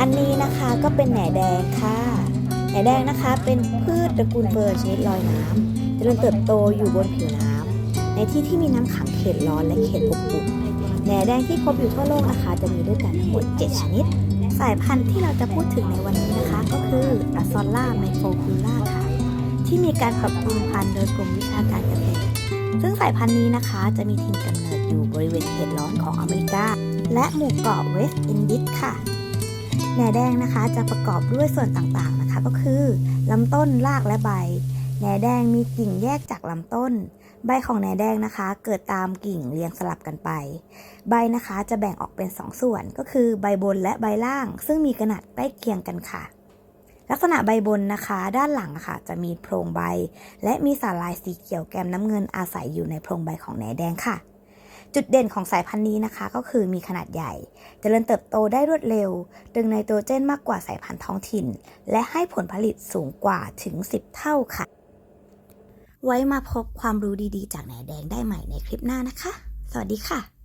อันนี้นะคะก็เป็นแหน่แดงค่ะ แหน่แดงนะคะเป็นพืชตระกูลเฟิร์นชนิดลอยน้ำเจริญเติบโตอยู่บนผิวน้ำในที่ที่มีน้ำขังเขตร้อนและเขตอบอุ่นแหน่แดงที่พบอยู่ทั่วโลกนะคะจะมีด้วยกันทั้งหมด 7 ชนิด สายพันธุ์ที่เราจะพูดถึงในวันนี้นะคะ ก็คืออัซอลล่าไมโฟคูล่าค่ะ ที่มีการปรับปรุงพันธุ์โดยกรมวิชาการเกษตรซึ่งสายพันธุ์นี้นะคะจะมีถิ่นกำเนิดอยู่บริเวณเขตร้อนของอเมริกา และหมู่เกาะเวสต์อินดิสค่ะ แหน่แดงนะคะจะประกอบด้วยส่วนต่างๆนะคะ ก็คือลำต้นรากและใบ แหน่แดงมีกิ่งแยกจากลำต้น ใบของแหน่แดงนะคะ เกิดตามกิ่งเรียงสลับกันไป ใบนะคะจะแบ่งออกเป็น 2ส่วน ก็คือใบบนและใบล่าง ซึ่งมีขนาดใกล้เคียงกันค่ะ ลักษณะใบบนนะคะ ด้านหลังะค่ะ จะมีโพรงใบ และมีสาลายสีเขียวแกมน้ำเงินอาศัยอยู่ในโพรงใบของแหนแดงค่ะ จุดเด่นของสายพันธุ์นี้นะคะ ก็คือมีขนาดใหญ่เจริญเติบโตได้รวดเร็ว ดึงไนโตรเจนมากกว่าสายพันธุ์ท้องถิ่น และให้ผลผลิตสูงกว่าถึง 10 เท่าค่ะ ไว้มาพบความรู้ดีๆ จากแหนแดงได้ใหม่ในคลิปหน้านะคะ สวัสดีค่ะ